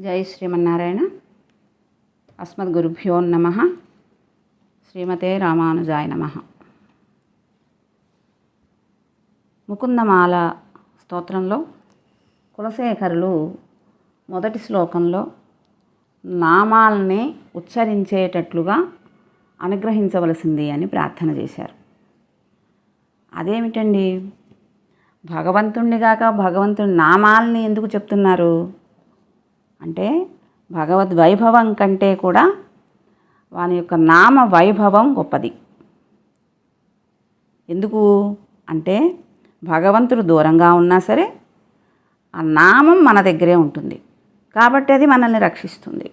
జై శ్రీమన్నారాయణ. అస్మద్ గురుభ్యో నమ. శ్రీమతే రామానుజాయ నమ. ముకుందమాల స్తోత్రంలో కులశేఖరులు మొదటి శ్లోకంలో నామాల్ని ఉచ్చరించేటట్లుగా అనుగ్రహించవలసింది అని ప్రార్థన చేశారు. అదేమిటండి? భగవంతుణ్ణి కాక భగవంతుని నామాల్ని ఎందుకు చెప్తున్నారు? అంటే భగవద్ వైభవం కంటే కూడా వాని యొక్క నామ వైభవం గొప్పది. ఎందుకు? అంటే భగవంతుడు దూరంగా ఉన్నా సరే ఆ నామం మన దగ్గరే ఉంటుంది. కాబట్టి అది మనల్ని రక్షిస్తుంది.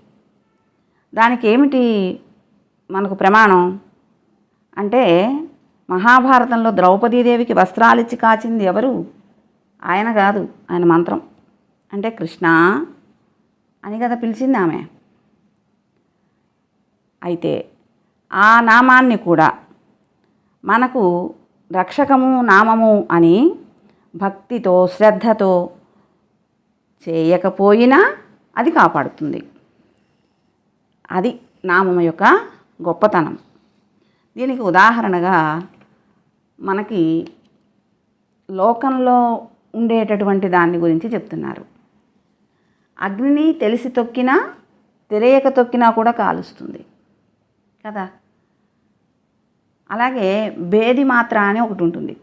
దానికి ఏమిటి మనకు ప్రమాణం? అంటే మహాభారతంలో ద్రౌపదీదేవికి వస్త్రాలిచ్చి కాచింది ఎవరు? ఆయన కాదు ఆయన మంత్రం. అంటే కృష్ణ అని కదా పిలిచింది ఆమె అయితే ఆ నామాన్ని కూడా మనకు రక్షకము నామము అని భక్తితో శ్రద్ధతో చేయకపోయినా అది కాపాడుతుంది. అది నామం యొక్క గొప్పతనం. దీనికి ఉదాహరణగా మనకి లోకంలో ఉండేటటువంటి దాని గురించి చెప్తున్నారు. అగ్నిని తెలిసి తొక్కినా తెలియక తొక్కినా కూడా కాలుస్తుంది. కదా? అలాగే భేది మాత్ర అని ఒకటి ఉంటుంది.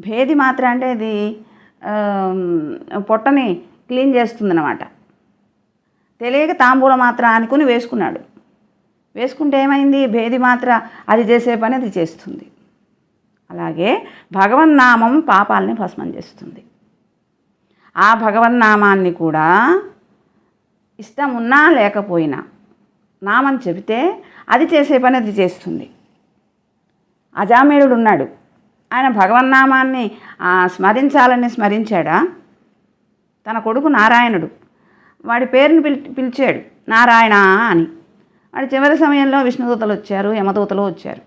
భేది మాత్ర అంటే ఇది పొట్టని క్లీన్ చేస్తుందన్నమాట. తెలియక తాంబూల మాత్ర అనుకుని వేసుకున్నాడు. వేసుకుంటే ఏమైంది? భేది మాత్ర అది చేసే పని అది చేస్తుంది. అలాగే భగవన్నామం పాపాలని భస్మం చేస్తుంది. ఆ భగవన్నామాన్ని కూడా ఇష్టం ఉన్నా లేకపోయినా నామం చెబితే అది చేసే పని అది చేస్తుంది. అజామేయుడు ఉన్నాడు. ఆయన భగవన్నామాన్ని స్మరించాలని స్మరించాడా? తన కొడుకు నారాయణుడు. వాడి పేరుని పిలి పిలిచాడు. నారాయణ అని. వాడి చివరి సమయంలో విష్ణుదూతలు వచ్చారు యమదూతలు వచ్చారు.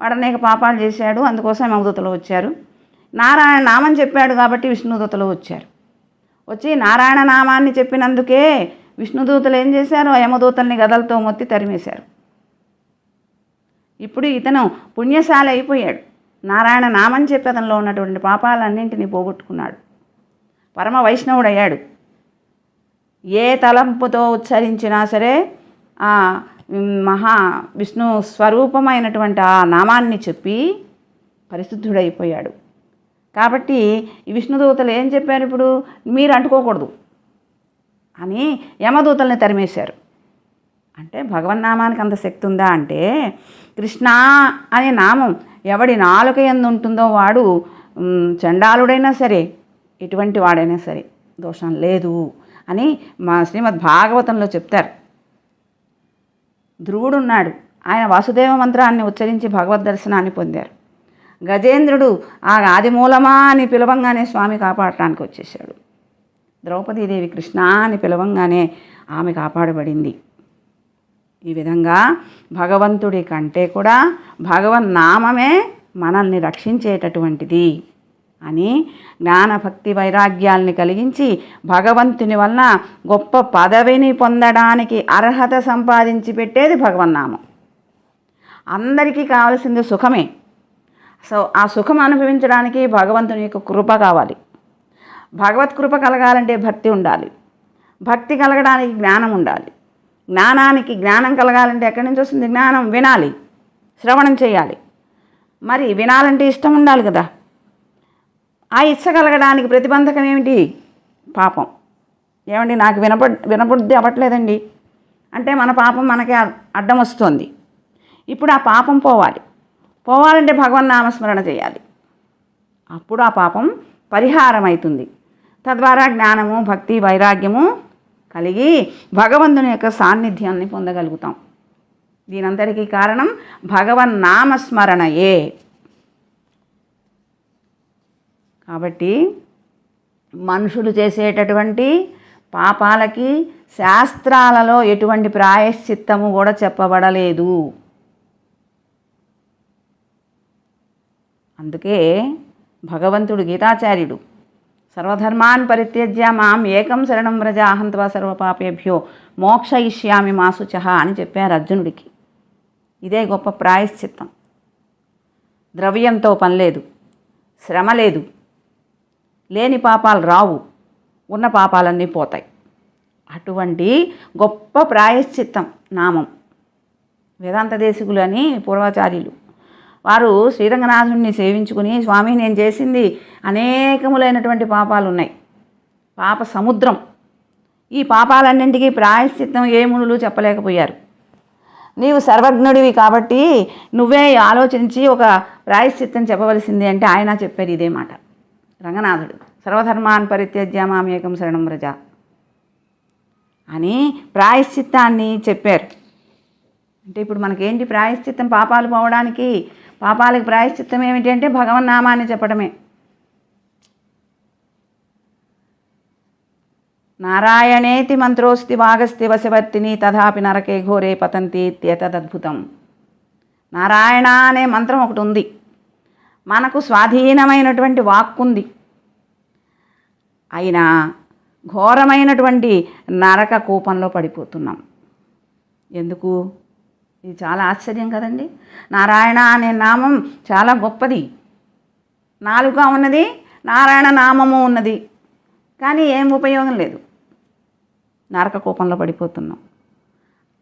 వాడు అనేక పాపాలు చేశాడు అందుకోసం యమదూతలు వచ్చారు. నారాయణ నామం చెప్పాడు కాబట్టి విష్ణుదూతలు వచ్చారు. వచ్చి నారాయణ నామాన్ని చెప్పినందుకే విష్ణుదూతలు ఏం చేశారు? యమదూతల్ని గదలతో మొత్తి తరిమేశారు. ఇప్పుడు ఇతను పుణ్యశాలి అయిపోయాడు. నారాయణ నామం చెప్పేదంలో ఉన్నటువంటి పాపాలన్నింటినీ పోగొట్టుకున్నాడు. పరమ వైష్ణవుడయ్యాడు. ఏ తలంపుతో ఉచ్చరించినా సరే ఆ మహా విష్ణు స్వరూపమైనటువంటి ఆ నామాన్ని చెప్పి పరిశుద్ధుడైపోయాడు. కాబట్టి ఈ విష్ణుదూతలు ఏం చెప్పారు ఇప్పుడు? మీరు అంటుకోకూడదు అని యమదూతల్ని తరిమేశారు. అంటే భగవన్నామానికి అంత శక్తి ఉందా అంటే కృష్ణ అనే నామం ఎవడి నాలుక ఎందు ఉంటుందో వాడు చండాలుడైనా సరే ఎటువంటి వాడైనా సరే దోషం లేదు అని మా శ్రీమద్ భాగవతంలో చెప్తారు. ధ్రువుడున్నాడు. ఆయన వాసుదేవ మంత్రాన్ని ఉచ్చరించి భగవద్ దర్శనాన్ని పొందారు. గజేంద్రుడు ఆ ఆదిమూలమా అని పిలవంగానే స్వామి కాపాడటానికి వచ్చేసాడు ద్రౌపదీదేవి కృష్ణ అని పిలవంగానే ఆమె కాపాడబడింది. ఈ విధంగా భగవంతుడి కంటే కూడా భగవన్ నామమే మనల్ని రక్షించేటటువంటిది అని జ్ఞానభక్తి వైరాగ్యాల్ని కలిగించి భగవంతుని వలన గొప్ప పదవిని పొందడానికి అర్హత సంపాదించి పెట్టేది భగవన్నామం అందరికీ కావలసింది సుఖమే. సో ఆ సుఖం అనుభవించడానికి భగవంతుని యొక్క కృప కావాలి. భగవత్ కృప కలగాలంటే భక్తి ఉండాలి. భక్తి కలగడానికి జ్ఞానం ఉండాలి. జ్ఞానానికి జ్ఞానం కలగాలంటే ఎక్కడి నుంచి వస్తుంది? జ్ఞానం వినాలి. శ్రవణం చేయాలి. మరి వినాలంటే ఇష్టం ఉండాలి కదా. ఆ ఇచ్చ కలగడానికి ప్రతిబంధకం ఏమిటి? పాపం. ఏమండి నాకు వినప వినబుద్ధి అవ్వట్లేదండి. అంటే మన పాపం మనకి అడ్డం వస్తుంది. ఇప్పుడు ఆ పాపం పోవాలి. పోవాలంటే భగవన్ నామస్మరణ చేయాలి. అప్పుడు ఆ పాపం పరిహారం అవుతుంది తద్వారా జ్ఞానము భక్తి వైరాగ్యము కలిగి భగవంతుని యొక్క సాన్నిధ్యాన్ని పొందగలుగుతాం. దీనంతటికీ కారణం భగవన్ నామస్మరణయే. కాబట్టి మనుషులు చేసేటటువంటి పాపాలకి శాస్త్రాలలో ఎటువంటి ప్రాయశ్చిత్తము కూడా చెప్పబడలేదు. అందుకే భగవంతుడు గీతాచార్యుడు సర్వధర్మాన్ పరిత్యజ్య మాం ఏకం శరణం వ్రజ అహంత్వా సర్వపాపేభ్యో మోక్ష ఇష్యామి మాసుచ అని చెప్పారు అర్జునుడికి. ఇదే గొప్ప ప్రాయశ్చిత్తం. ద్రవ్యంతో పని లేదు శ్రమ లేదు లేని పాపాలు రావు ఉన్న పాపాలన్నీ పోతాయి. అటువంటి గొప్ప ప్రాయశ్చిత్తం నామం. వేదాంత దేశికులు అని పూర్వాచార్యులు వారు శ్రీరంగనాథుడిని సేవించుకుని స్వామి నేను చేసింది అనేకములైనటువంటి పాపాలు ఉన్నాయి పాప సముద్రం. ఈ పాపాలన్నింటికీ ప్రాయశ్చిత్తం ఏ మునులు చెప్పలేకపోయారు. నీవు సర్వజ్ఞుడివి కాబట్టి నువ్వే ఆలోచించి ఒక ప్రాయశ్చిత్తం చెప్పవలసింది అంటే ఆయన చెప్పారు ఇదే మాట. రంగనాథుడు సర్వధర్మాన్ పరిత్యజ్య మామేకం శరణం రజ అని ప్రాయశ్చిత్తాన్ని చెప్పారు. అంటే ఇప్పుడు మనకేంటి ప్రాయశ్చిత్తం పాపాలు పోవడానికి? పాపాలకు ప్రాయశ్చిత్తం ఏమిటి అంటే భగవన్నామాన్ని చెప్పడమే. నారాయణేతి మంత్రోస్తి వాగస్తి వశవర్తిని తథాపి నరకే ఘోరే పతంతి ఇత్యేతదద్భుతం. నారాయణ అనే మంత్రం ఒకటి ఉంది. మనకు స్వాధీనమైనటువంటి వాక్కుంది. అయినా ఘోరమైనటువంటి నరక కూపంలో పడిపోతున్నాం. ఎందుకు? ఇది చాలా ఆశ్చర్యం కదండి. నారాయణ అనే నామం చాలా గొప్పది. నాలుక ఉన్నది నారాయణ నామము ఉన్నది. కానీ ఏం ఉపయోగం లేదు. నరక కూపంలో పడిపోతున్నాం.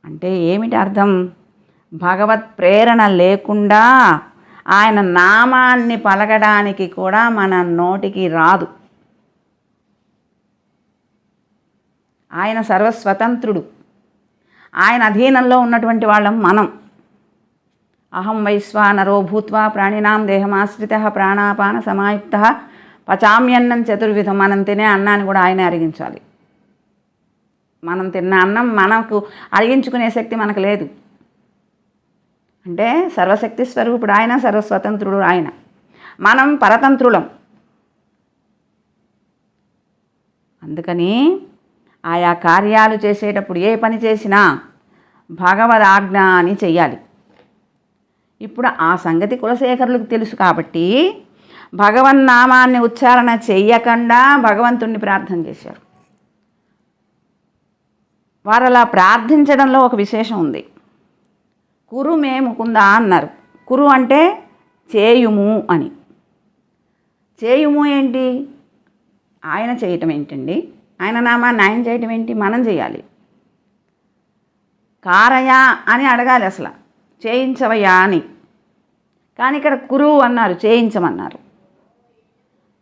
అంటే ఏమిటి అర్థం? భగవత్ ప్రేరణ లేకుండా ఆయన నామాన్ని పలకడానికి కూడా మన నోటికి రాదు. ఆయన సర్వస్వతంత్రుడు. ఆయన అధీనంలో ఉన్నటువంటి వాళ్ళం మనం. అహం వైశ్వానరో భూత్వా ప్రాణినాం దేహమాశ్రిత ప్రాణాపాన సమాయుక్త పచామ్యన్నం చతుర్విధం మనం తినే అన్నాన్ని కూడా ఆయన అరిగించాలి. మనం తిన్న అన్నం మనకు అరిగించుకునే శక్తి మనకు లేదు. అంటే సర్వశక్తి స్వరూపుడు ఆయన సర్వస్వతంత్రుడు ఆయన. మనం పరతంత్రులం. అందుకని ఆయా కార్యాలు చేసేటప్పుడు ఏ పని చేసినా భగవద్ ఆజ్ఞ అని చెయ్యాలి. ఇప్పుడు ఆ సంగతి కులశేఖరులకు తెలుసు కాబట్టి భగవన్నామాన్ని ఉచ్చారణ చెయ్యకుండా భగవంతుణ్ణి ప్రార్థన చేశారు. వారు అలా ప్రార్థించడంలో ఒక విశేషం ఉంది. కురు మే ముకుందా అన్నారు. కురు అంటే చేయుము అని. చేయుము ఏంటి? ఆయన చేయటం ఏంటండి? ఆయన నామా న్యాయం చేయటం ఏంటి? మనం చేయాలి. కారయా అని అడగాలి అసలు. చేయించవయ్యా అని. కానీ ఇక్కడ కురు అన్నారు చేయించమన్నారు.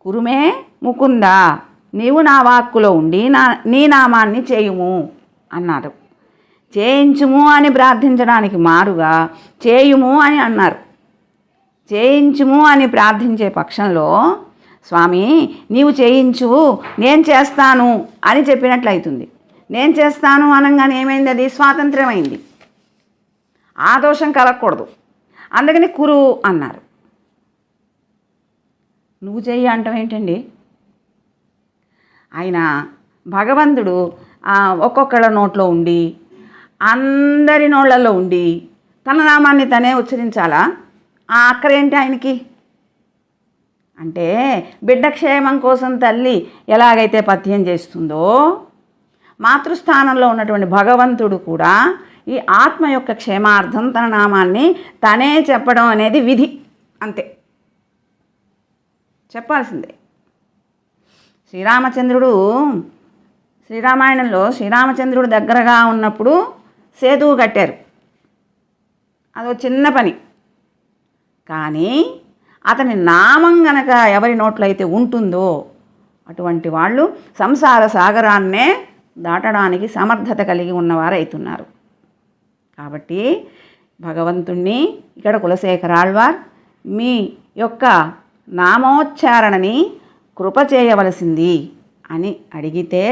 కురుమే ముకుందా? నీవు నా వాక్కులో ఉండి నా నీ నామాన్ని చేయుము అన్నారు. చేయించుము అని ప్రార్థించడానికి మారుగా చేయుము అని అన్నారు. చేయించుము అని ప్రార్థించే పక్షంలో స్వామి నీవు చేయించు నేను చేస్తాను అని చెప్పినట్లయితుంది. నేను చేస్తాను అనగానే ఏమైంది అది? స్వాతంత్ర్యమైంది. ఆ దోషం కలగకూడదు. అందుకని కురు అన్నారు. నువ్వు చెయ్యి అంటాం ఏంటండి? ఆయన భగవంతుడు ఒక్కొక్కళ్ళ నోట్లో ఉండి అందరి నోళ్ళలో ఉండి తన నామాన్ని తనే ఉచ్చరించాలా? ఆ అక్కరేంటి ఆయనకి? అంటే బిడ్డ క్షేమం కోసం తల్లి ఎలాగైతే పథ్యం చేస్తుందో మాతృస్థానంలో ఉన్నటువంటి భగవంతుడు కూడా ఈ ఆత్మ యొక్క క్షేమార్థం తన నామాన్ని తనే చెప్పడం అనేది విధి. అంతే. చెప్పాల్సిందే. శ్రీరామచంద్రుడు శ్రీరామాయణంలో శ్రీరామచంద్రుడు దగ్గరగా ఉన్నప్పుడు సేతువు కట్టారు. అదో చిన్న పని. కానీ అతని నామం గనక ఎవరి నోట్లో అయితే ఉంటుందో అటువంటి వాళ్ళు సంసార సాగరాన్నే దాటడానికి సమర్థత కలిగి ఉన్నవారైతున్నారు. కాబట్టి భగవంతుణ్ణి ఇక్కడ కులశేఖరాళ్వార్ మీ యొక్క నామోచ్చారణని కృప చేయవలసింది అని అడిగితే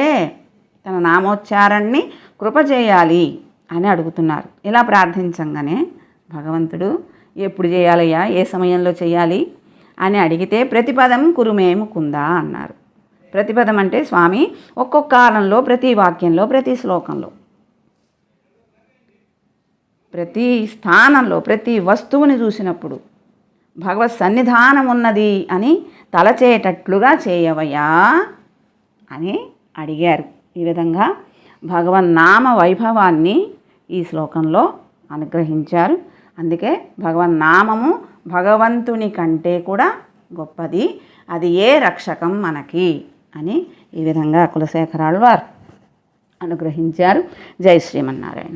తన నామోచ్చారణని కృప చేయాలి అని అడుగుతున్నారు. ఇలా ప్రార్థించంగానే భగవంతుడు ఎప్పుడు చేయాలయ్యా? ఏ సమయంలో చేయాలి? అని అడిగితే ప్రతిపదం కురుమేము కుందా? అన్నారు. ప్రతిపదం అంటే స్వామి ఒక్కొక్క కాలంలో ప్రతి వాక్యంలో ప్రతి శ్లోకంలో ప్రతి స్థానంలో ప్రతి వస్తువుని చూసినప్పుడు భగవత్ సన్నిధానం ఉన్నది అని తలచేటట్లుగా చేయవయ్యా? అని అడిగారు. ఈ విధంగా భగవన్నామ వైభవాన్ని ఈ శ్లోకంలో అనుగ్రహించారు. అందుకే భగవన్ నామము భగవంతుని కంటే కూడా గొప్పది. అది ఏ రక్షకం మనకి? అని ఈ విధంగా కులశేఖరాళ్ళు వారు అనుగ్రహించారు. జై శ్రీమన్నారాయణ.